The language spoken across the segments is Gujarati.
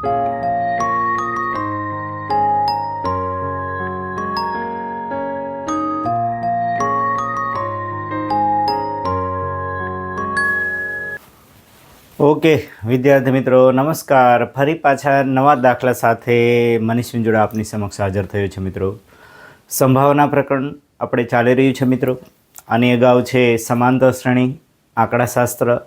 ઓકે, વિદ્યાર્થી મિત્રો, નમસ્કાર. ફરી પાછા નવા દાખલા સાથે મનીષ વિંજોડા આપની સમક્ષ હાજર થયો છે મિત્રો. સંભાવના પ્રકરણ આપણે ચાલી રહ્યું છે મિત્રો. આની અગાઉ છે સમાંતર શ્રેણી, આંકડાશાસ્ત્ર.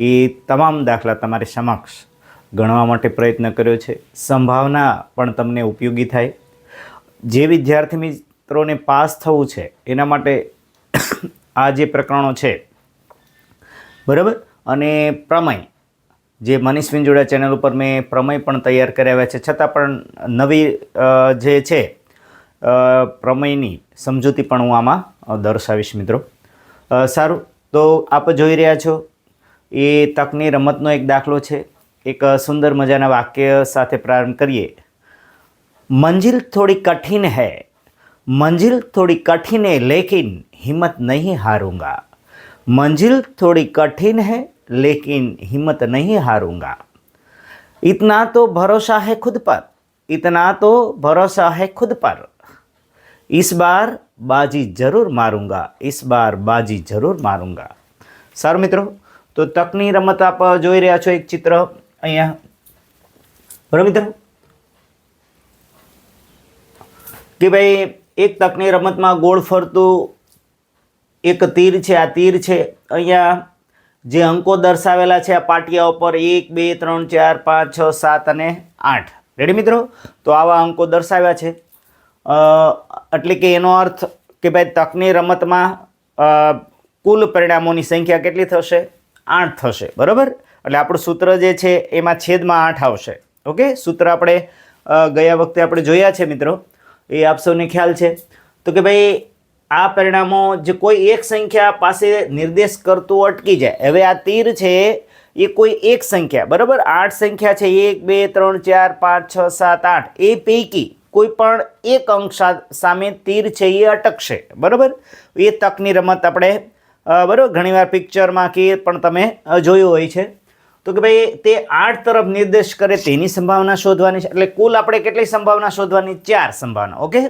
એ તમામ દાખલા તમારી સમક્ષ ગણવા માટે પ્રયત્ન કર્યો છે. સંભાવના પણ તમને ઉપયોગી થાય. જે વિદ્યાર્થી મિત્રોને પાસ થવું છે, એના માટે આ જે પ્રકરણો છે, બરાબર? અને પ્રમેય. જે મનીષ વિંજોડા ચેનલ ઉપર મેં પ્રમેય પણ તૈયાર કરાવ્યા છે. છતાં પણ નવી જે છે પ્રમેયની સમજૂતી પણ હું આમાં દર્શાવીશ મિત્રો. સારું. તો આપ જોઈ રહ્યા છો, એ તકની રમતનો એક દાખલો છે. એક સુંદર મજાના વાક્ય સાથે પ્રારંભ કરીએ मंजिल थोड़ी कठिन है मंजिल थोड़ी कठिन है लेकिन हिम्मत नहीं हारूंगा मंजिल थोड़ी कठिन है लेकिन हिम्मत नहीं हारूंगा इतना तो भरोसा है खुद पर इतना तो भरोसा है खुद पर इस बार बाजी जरूर मारूंगा इस बार बाजी जरूर मारूंगा સારું મિત્રો તો તકની રમત આપ જોઈ રહ્યા છો એક ચિત્ર અહીંયા. બરાબર મિત્રો? કે ભાઈ, એક તકની રમતમાં ગોળ ફરતું એક તીર છે, આ તીર છે, અહીંયા જે અંકો દર્શાવેલા છે, આ પાટિયા ઉપર એક, બે, ત્રણ, ચાર, પાંચ, છ, સાત અને આઠ. રેડી મિત્રો? તો આવા અંકો દર્શાવ્યા છે. એટલે કે એનો અર્થ કે ભાઈ, તકની રમતમાં કુલ પરિણામોની સંખ્યા કેટલી થશે? આઠ થશે. બરાબર? એટલે આપણું સૂત્ર જે છે, એમાં છેદમાં આઠ આવશે. ઓકે? સૂત્ર આપણે ગયા વખતે આપણે જોયા છે મિત્રો. એ આપ સૌને ખ્યાલ છે. તો કે ભાઈ, આ પરિણામો જે કોઈ એક સંખ્યા પાસે નિર્દેશ કરતું અટકી જાય, હવે આ તીર છે, એ કોઈ એક સંખ્યા, બરાબર? આઠ સંખ્યા છે, એક, બે, ત્રણ, ચાર, પાંચ, છ, સાત, આઠ. એ પૈકી કોઈ પણ એક અંક સામે તીર છે, એ અટકશે, બરાબર? એ તકની રમત આપણે બરાબર? ઘણીવાર પિક્ચરમાં કે પણ તમે જોયું હોય છે. તો કે ભાઈ, તે આઠ તરફ નિર્દેશ કરે તેની સંભાવના શોધવાની છે. એટલે કુલ આપણે કેટલી સંભાવના શોધવાની? ચાર સંભાવના. ઓકે?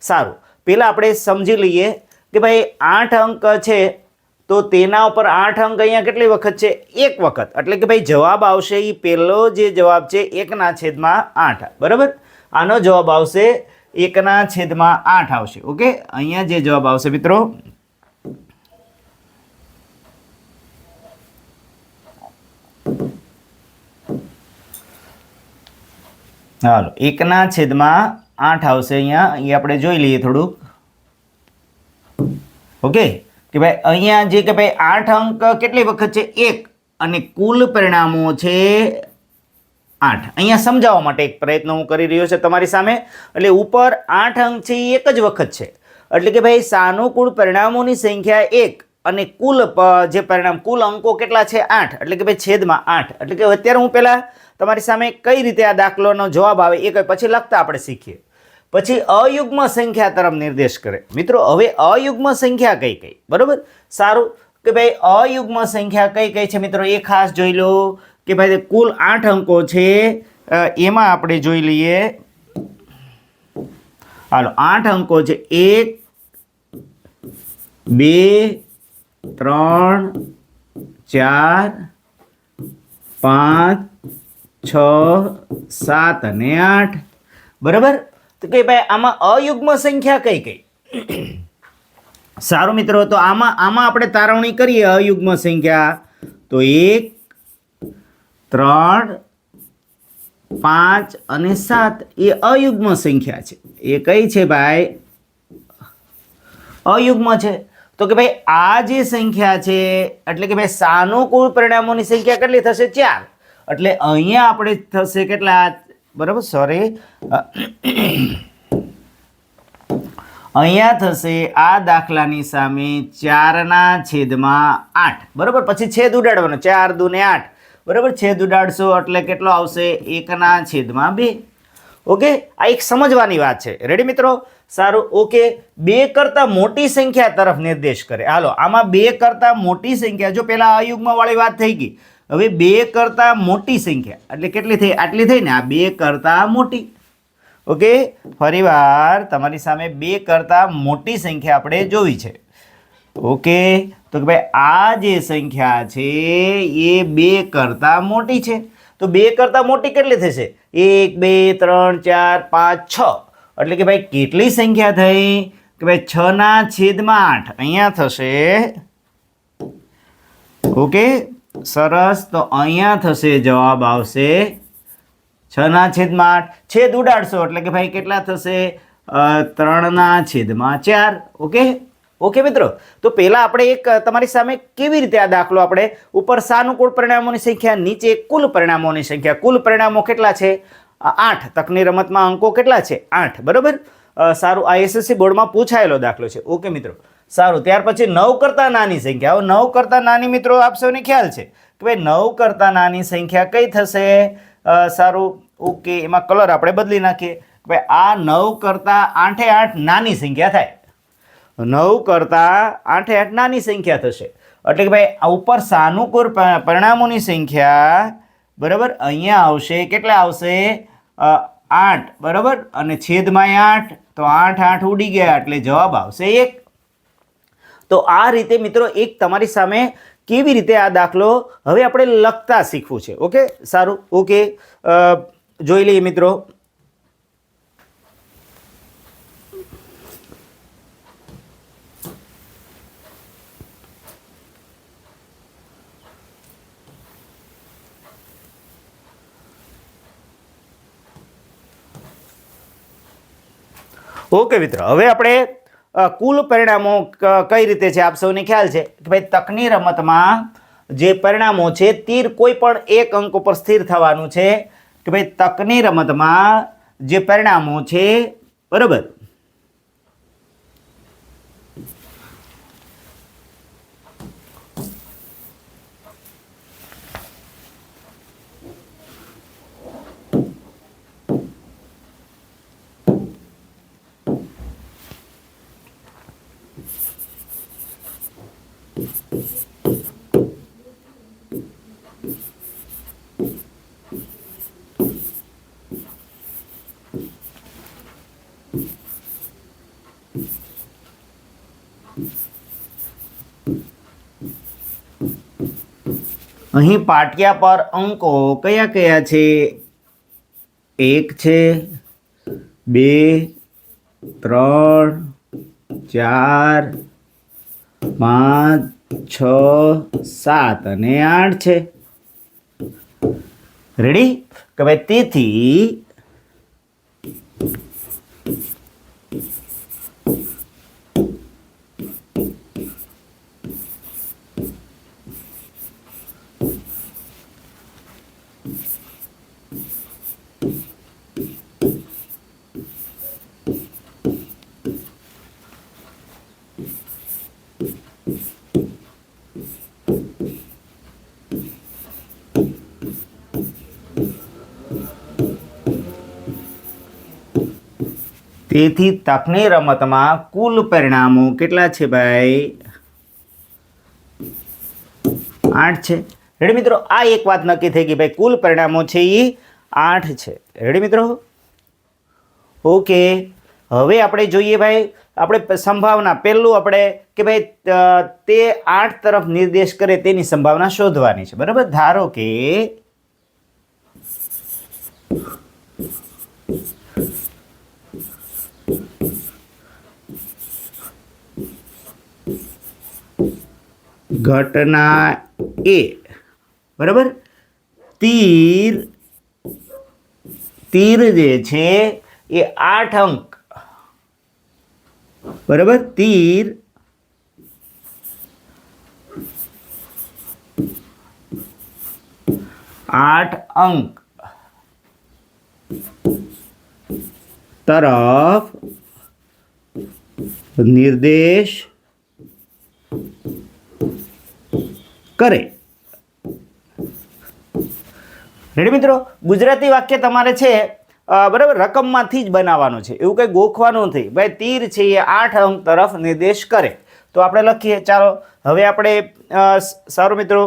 સારું. પહેલાં આપણે સમજી લઈએ કે ભાઈ, આઠ અંક છે, તો તેના ઉપર આઠ અંક અહીંયા કેટલી વખત છે? એક વખત. એટલે કે ભાઈ, જવાબ આવશે એ પહેલો જે જવાબ છે, એકના છેદમાં આઠ. બરાબર? આનો જવાબ આવશે એકના છેદમાં આઠ આવશે. ઓકે? અહીંયા જે જવાબ આવશે મિત્રો હાલો, એકના છેદમાં આઠ આવશે અહીંયા. એ આપણે જોઈ લઈએ થોડુંક. ઓકે? કે ભાઈ, અહીંયા જે કે ભાઈ આઠ અંક કેટલી વખત છે? એક. અને કુલ પરિણામો છે આઠ. અહીંયા સમજાવવા માટે એક પ્રયત્ન હું કરી રહ્યો છે તમારી સામે. એટલે ઉપર આઠ અંક છે એ એક જ વખત છે. એટલે કે ભાઈ સાનુકૂળ પરિણામોની સંખ્યા એક અને કુલ જે પરિણામ, કુલ અંકો કેટલા છે? આઠ. એટલે કે ભાઈ છેદમાં આઠ. એટલે કે અત્યારે હું પહેલાં તમારી સામે કઈ રીતે આ દાખલોનો જવાબ આવે એ કંઈ પછી લખતા આપણે શીખીએ. પછી અયુગ્મ સંખ્યા તરફ નિર્દેશ કરે. મિત્રો, હવે અયુગ્મ સંખ્યા કઈ કઈ? બરોબર? સારું. કે ભાઈ, અયુગ્મ સંખ્યા કઈ કઈ છે મિત્રો? એ ખાસ જોઈ લો. કે ભાઈ કુલ આઠ અંકો છે એમાં આપણે જોઈ લઈએ. હાલો, આઠ અંકો છે. એક, બે, ત્રણ, ચાર, પાંચ છ, સાત અને આઠ. બરાબર? તો કે ભાઈ, આમાં અયુગ્મ સંખ્યા કઈ કઈ? સારું મિત્રો, તો આમાં આમાં આપણે તારવણી કરીએ અયુગ્મ સંખ્યા. તો એક, ત્રણ, પાંચ અને સાત એ અયુગ્મ સંખ્યા છે. એ કઈ છે ભાઈ? અયુગ્મ છે. તો કે ભાઈ, આ જે સંખ્યા છે, એટલે કે ભાઈ, સાનુકૂળ પરિણામોની સંખ્યા કેટલી થશે? ચાર. એટલે અહીંયા આપણે થશે કેટલા? બરાબર સોરી અહીંયા થશે આ દાખલાની સામે ચારના છેદમાં આઠ. બરાબર, પછી છેદ ઉડાડવાનો, ચાર દુને આઠ. બરાબર, છેદ ઉડાડશો એટલે કેટલો આવશે? એકના છેદમાં બે. ઓકે, આ એક સમજવાની વાત છે. રેડી મિત્રો? સારું, ઓકે. બે કરતાં મોટી સંખ્યા તરફ નિર્દેશ કરે. હાલો, આમાં બે કરતાં મોટી સંખ્યા, જો પહેલાં વાળી વાત થઈ ગઈ હવે બે કરતાં મોટી સંખ્યા. એટલે કેટલી થઈ? આટલી થઈ ને આ બે કરતાં મોટી. ઓકે? ફરીવાર તમારી સામે બે કરતાં મોટી સંખ્યા આપણે જોવી છે. ઓકે? તો કે ભાઈ, આ જે સંખ્યા છે, એ બે કરતાં મોટી છે. તો બે કરતાં મોટી કેટલી થશે? એક, બે, ત્રણ, ચાર, પાંચ, છ. એટલે કે ભાઈ, કેટલી સંખ્યા થઈ? કે ભાઈ, છ ના છેદમાં આઠ. અહીંયા થશે. ઓકે? સરસ, તો અહીંયા થશે જવાબ આવશે છ ના છેદમાં આઠ. છેદ ઉડાડશો એટલે કે ભાઈ કેટલા થશે? ત્રણના છેદમાં ચાર. ઓકે? ઓકે મિત્રો? તો પહેલાં આપણે એક તમારી સામે કેવી રીતે આ દાખલો આપણે? ઉપર સાનુકૂળ પરિણામોની સંખ્યા, નીચે કુલ પરિણામોની સંખ્યા. કુલ પરિણામો કેટલા છે? આઠ. તકની રમતમાં અંકો કેટલા છે? આઠ. બરોબર? સારું. આ એસએસસી બોર્ડમાં પૂછાયેલો દાખલો છે. ઓકે મિત્રો? સારું, ત્યાર પછી નવ કરતાં નાની સંખ્યા. હવે નવ કરતાં નાની મિત્રો આપ ખ્યાલ છે કે ભાઈ નવ કરતાં નાની સંખ્યા કઈ થશે? સારું, ઓકે, એમાં કલર આપણે બદલી નાખીએ. કે ભાઈ આ નવ કરતાં આઠે આઠ નાની સંખ્યા થાય. નવ કરતાં આઠે આઠ નાની સંખ્યા થશે. એટલે કે ભાઈ આ ઉપર સાનુકૂળ પરિણામોની સંખ્યા બરાબર અહીંયા આવશે. કેટલા આવશે? આઠ, બરાબર? અને છેદમાં આઠ, તો આઠ આઠ ઉડી ગયા એટલે જવાબ આવશે એક. તો આ રીતે મિત્રો એક તમારી સામે કેવી રીતે આ દાખલો હવે આપણે લખતા શીખવું છે. ઓકે? સારું? ઓકે. જોઈ લઈએ મિત્રો. ઓકે મિત્રો, હવે આપણે કુલ પરિણામો કઈ રીતે છે? આપ સૌને ખ્યાલ છે કે ભાઈ તકની રમતમાં જે પરિણામો છે, તીર કોઈ પણ એક અંક ઉપર સ્થિર થવાનું છે. કે ભાઈ તકની રમતમાં જે પરિણામો છે, બરાબર? અહીં પાટિયા પર અંકો કયા કયા છે? એક છે, બે, ત્રણ, ચાર, પાંચ, છ, સાત અને આઠ છે. રેડી કે ભાઈ તેથી તેથી તકની રમતમાં કુલ પરિણામો કેટલા છે ભાઈ? આઠ છે. રેડી મિત્રો? આ એક વાત નક્કી થઈ ગઈ ભાઈ. કુલ પરિણામો છે એ આઠ છે. રેડી મિત્રો? ઓકે હવે આપણે જોઈએ ભાઈ, આપણે સંભાવના. પહેલું આપણે કે ભાઈ તે આઠ તરફ નિર્દેશ કરે તેની સંભાવના શોધવાની છે. બરાબર? ધારો કે ઘટના એ, બરાબર? તીર તીર જે છે એ આઠ અંક, બરાબર? તીર, આઠ અંક, તરફ, નિર્દેશ કરે. રેડી મિત્રો? ગુજરાતી વાક્ય તમારે છે બરાબર, રકમમાંથી જ બનાવવાનું છે. એવું કંઈ ગોખવાનું નથી. ભાઈ, તીર છે એ આઠ અંક તરફ નિર્દેશ કરે. તો આપણે લખીએ. ચાલો, હવે આપણે સારું મિત્રો,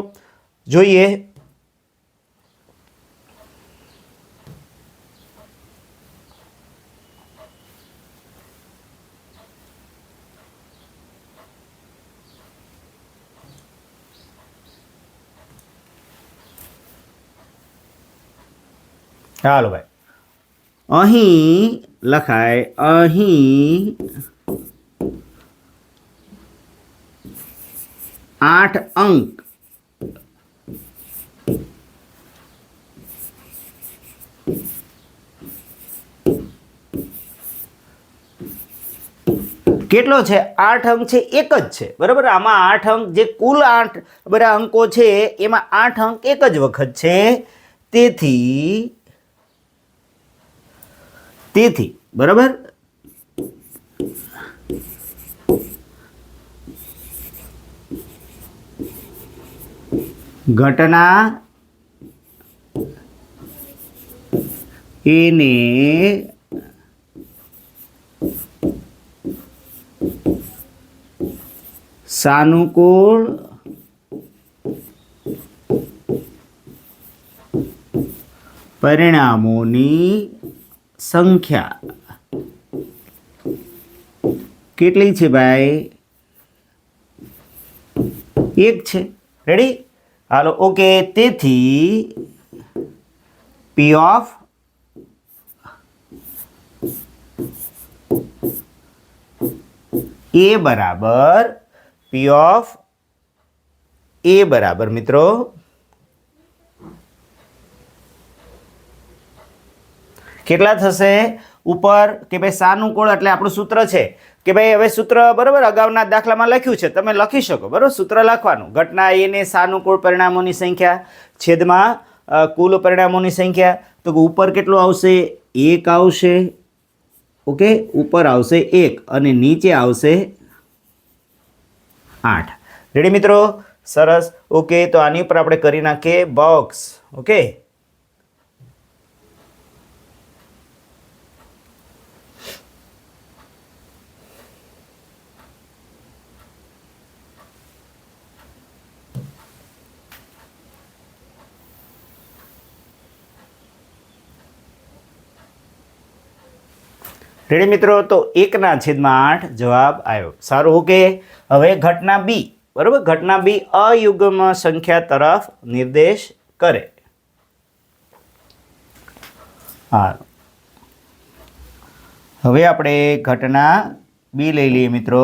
જોઈએ. ચાલો ભાઈ. અહીં લખાય, અહીં આઠ અંક. કેટલો છે? આઠ અંક છે, એક જ છે. બરાબર? આમાં આઠ અંક, જે કુલ આઠ બધા અંકો છે, એમાં આઠ અંક એક જ વખત છે. તેથી તેથી બરાબર? ઘટના એને સાનુકૂળ પરિણામોની સંખ્યા કેટલી છે ભાઈ? એક છે. રેડી હાલો, ઓકે, તેથી પી ઓફ એ બરાબર પી ઓફ એ બરાબર, મિત્રો. કેટલા થશે? ઉપર કે ભાઈ સાનુકૂળ એટલે આપણું સૂત્ર છે. કે ભાઈ હવે સૂત્ર બરાબર અગાઉના દાખલામાં લખ્યું છે. તમે લખી શકો. બરાબર? સૂત્ર લખવાનું. ઘટના એને સાનુકૂળ પરિણામોની સંખ્યા. છેદમાં કુલ પરિણામોની સંખ્યા. તો ઉપર કેટલું આવશે? એક આવશે. ઓકે? ઉપર આવશે એક અને નીચે આવશે આઠ. રેડી મિત્રો? સરસ. ઓકે, તો આની ઉપર આપણે કરી નાખીએ બોક્સ ઓકે? રેડી મિત્રો, તો એકના છેદમાં આઠ જવાબ આવ્યો સારું ઓકે હવે ઘટના બી, બરાબર? ઘટના બી અયુગમ સંખ્યા તરફ નિર્દેશ કરે. હા. હવે આપણે ઘટના બી લઈ લઈએ મિત્રો.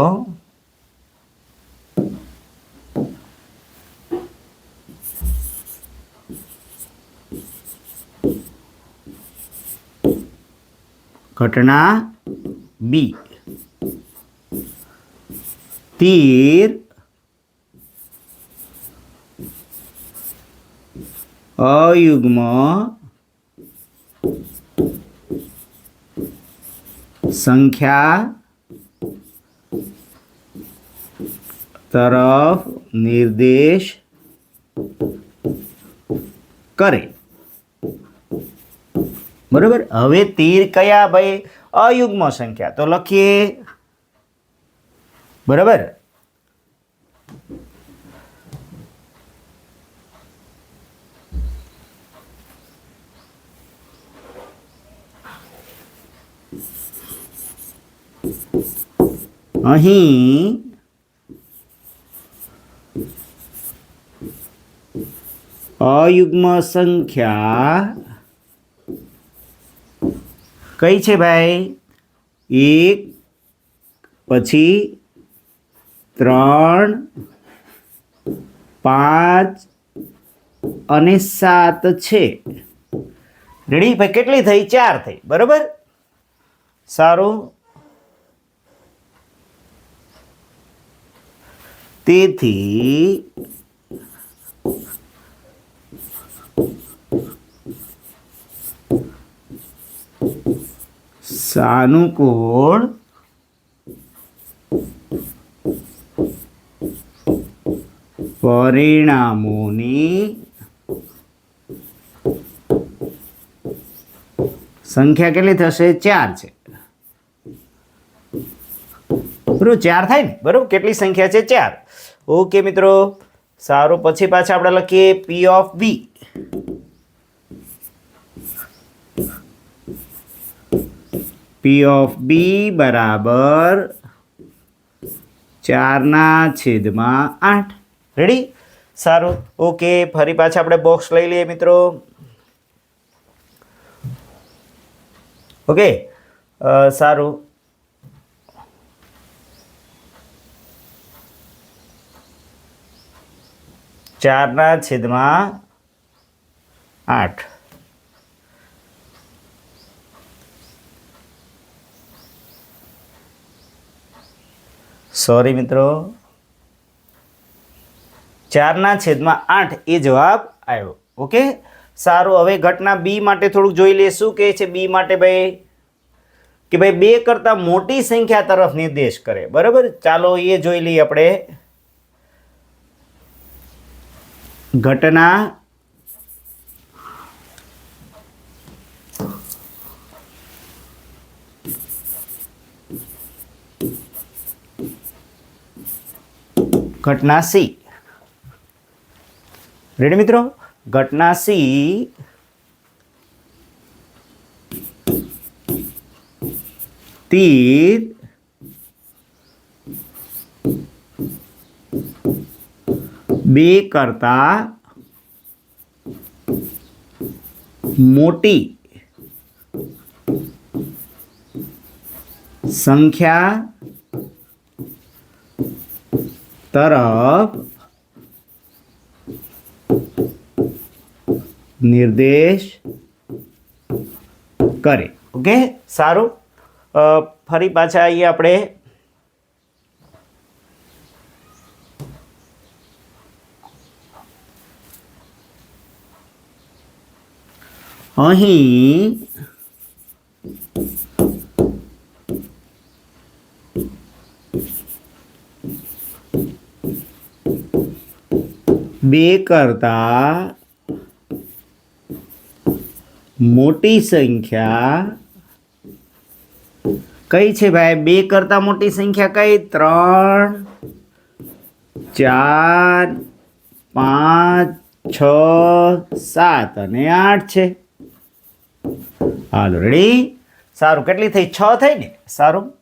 ઘટના બી તીર અયુગ્મ સંખ્યા તરફ નિર્દેશ કરે બરોબર? હવે તીર કયા ભાઈ? અયુગ્મ સંખ્યા તો લખીએ બરાબર અહીં અયુગ્મ સંખ્યા કઈ છે ભાઈ? એક, પછી ત્રણ, પાંચ અને સાત છે. રેડી ભાઈ, કેટલી થઈ? ચાર થઈ. બરોબર? સારું. તેથી સાનુકૂળ પરિણામોની સંખ્યા કેટલી થશે? ચાર છે. બરોબર, ચાર થાય ને? બરોબર, કેટલી સંખ્યા છે? ચાર. ઓકે મિત્રો, સારું. પછી પાછા આપણે લખીએ પી ઓફ બી પી ઓફ બી બરાબર ચારના છેદમાં આઠ. રેડી સારું. ઓકે ફરી પાછા આપણે બોક્સ લઈ લઈએ મિત્રો. ઓકે સારું. ચારના છેદમાં આઠ. સોરી મિત્રો. ચારના છેદમાં આઠ એ જવાબ આવ્યો. ઓકે સારું, હવે ઘટના બી માટે થોડુંક જોઈ લઈએ શું કહે છે બી માટે ભાઈ? કે ભાઈ બે કરતાં મોટી સંખ્યા તરફ નિર્દેશ કરે. બરાબર? ચાલો, એ જોઈ લઈએ આપણે. ઘટના ઘટના સી રેડી મિત્રો ઘટના સી તીર બે કરતા મોટી સંખ્યા તરફ નિર્દેશ કરે. ઓકે સારું. ફરી પાછા આવીએ આપણે. અહીં બે કરતા મોટી સંખ્યા કઈ છે ભાઈ? બે કરતા મોટી સંખ્યા કઈ? ત્રણ, ચાર, પાંચ, છ, સાત અને આઠ છે. હાલો રેડી સારું, કેટલી થઈ? છ થઈ ને? સારું?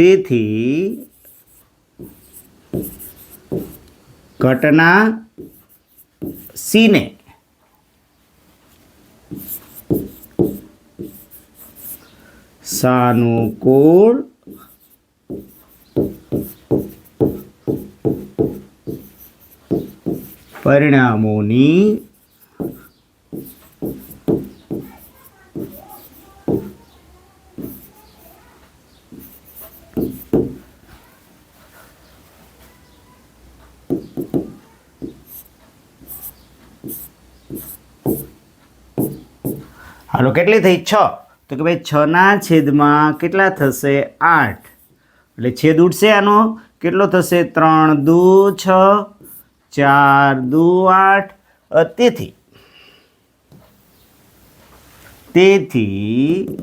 તેથી ઘટના સીને સાનુકૂળ પરિણામોની હાલો કેટલી થઈ? છ. તો કે ભાઈ છના છેદમાં કેટલા થશે? આઠ. એટલે છેદ ઉઠશે આનો. કેટલો થશે? ત્રણ દુ છ, ચાર દુ આઠ. તેથી. તેથી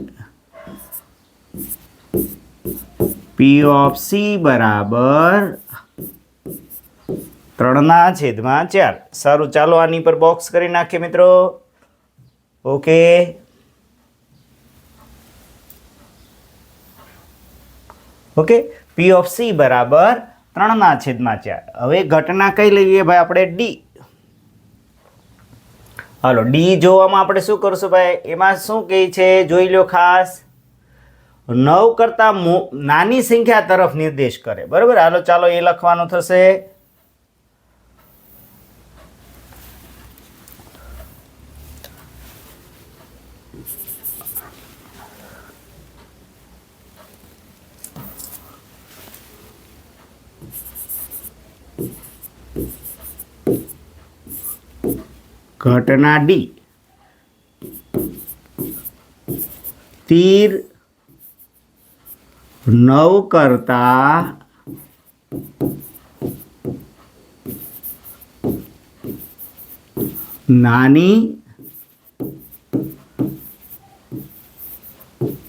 પી ઓફ સી બરાબર ત્રણના છેદમાં ચાર. સારું, ચાલો આની પર બોક્સ કરી નાખીએ મિત્રો. Okay okay? P of C બરાબર ત્રણના છેદમાં ચાર હવે ઘટના કઈ લઈએ ભાઈ આપણે? ડી હાલો ડી જોવામાં આપણે શું કરશું ભાઈ? એમાં શું કહે છે? જોઈ લો ખાસ. નવ કરતાં નાની સંખ્યા તરફ નિર્દેશ કરે. બરાબર? હાલો, ચાલો એ લખવાનું થશે. ઘટના ડી તીર નવ કરતા નાની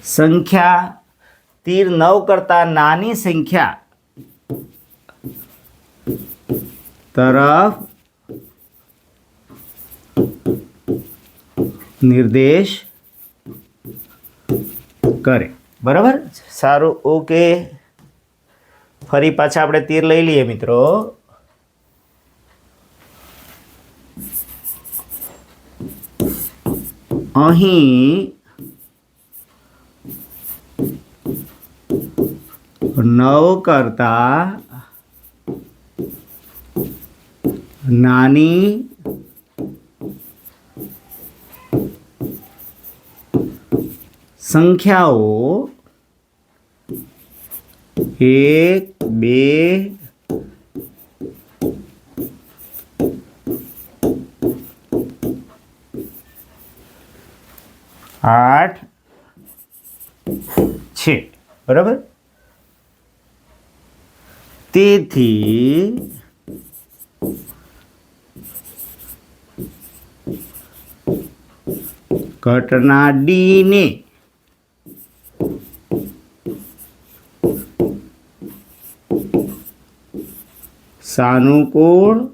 સંખ્યા તીર નવ કરતા નાની સંખ્યા તરફ નિર્દેશ કરે. બરાબર? સારું, ઓકે. ફરી પાછા આપણે તીર લઈ લઈએ મિત્રો. અહીં નવ કરતા નાની સંખ્યાઓ એક બે આઠ છે. બરાબર? તેથી ઘટના ડીને સાનુકૂળ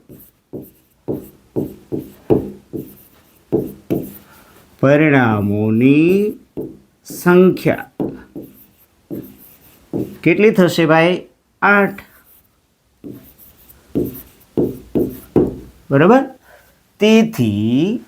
પરિણામોની સંખ્યા. કેટલી થશે ભાઈ? આઠ. બરાબર? તેથી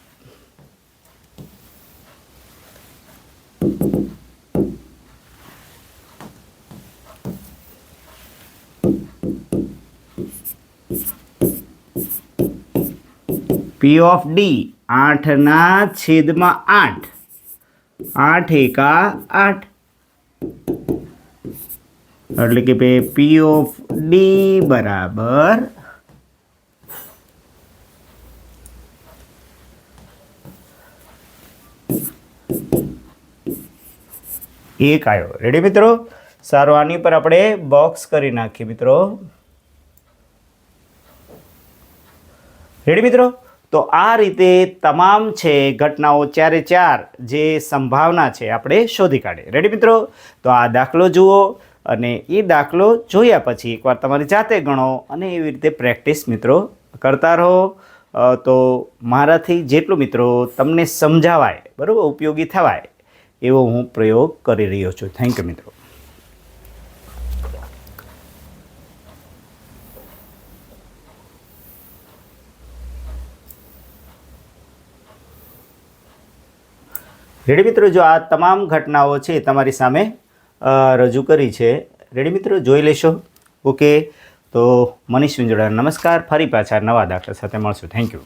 પી ઓફ ડી આઠના છેદમાં આઠ. આઠ એકા આઠ. એટલે કે ભાઈ પી ઓફ ડી બરાબર. એક આવ્યો રેડી મિત્રો? સારું આની પર આપણે બોક્સ કરી નાખીએ મિત્રો. રેડી મિત્રો? તો આ રીતે તમામ છે ઘટનાઓ ચારે ચાર જે સંભાવના છે, આપણે શોધી કાઢીએ. રેડી મિત્રો? તો આ દાખલો જુઓ અને એ દાખલો જોયા પછી એકવાર તમારી જાતે ગણો અને એવી રીતે પ્રેક્ટિસ મિત્રો કરતા રહો. તો મારાથી જેટલું મિત્રો તમને સમજાવાય, બરાબર, ઉપયોગી થવાય એવો હું પ્રયોગ કરી રહ્યો છું. થેન્ક યુ મિત્રો. રેડી મિત્રો, જો આ તમામ ઘટનાઓ છે તમારી સામે રજૂ કરી છે. રેડી મિત્રો, જોઈ લેશો. ઓકે. તો મનીષ વિંજોડા, નમસ્કાર. ફરી પાછા નવા દાખલા સાથે મળશું. Thank you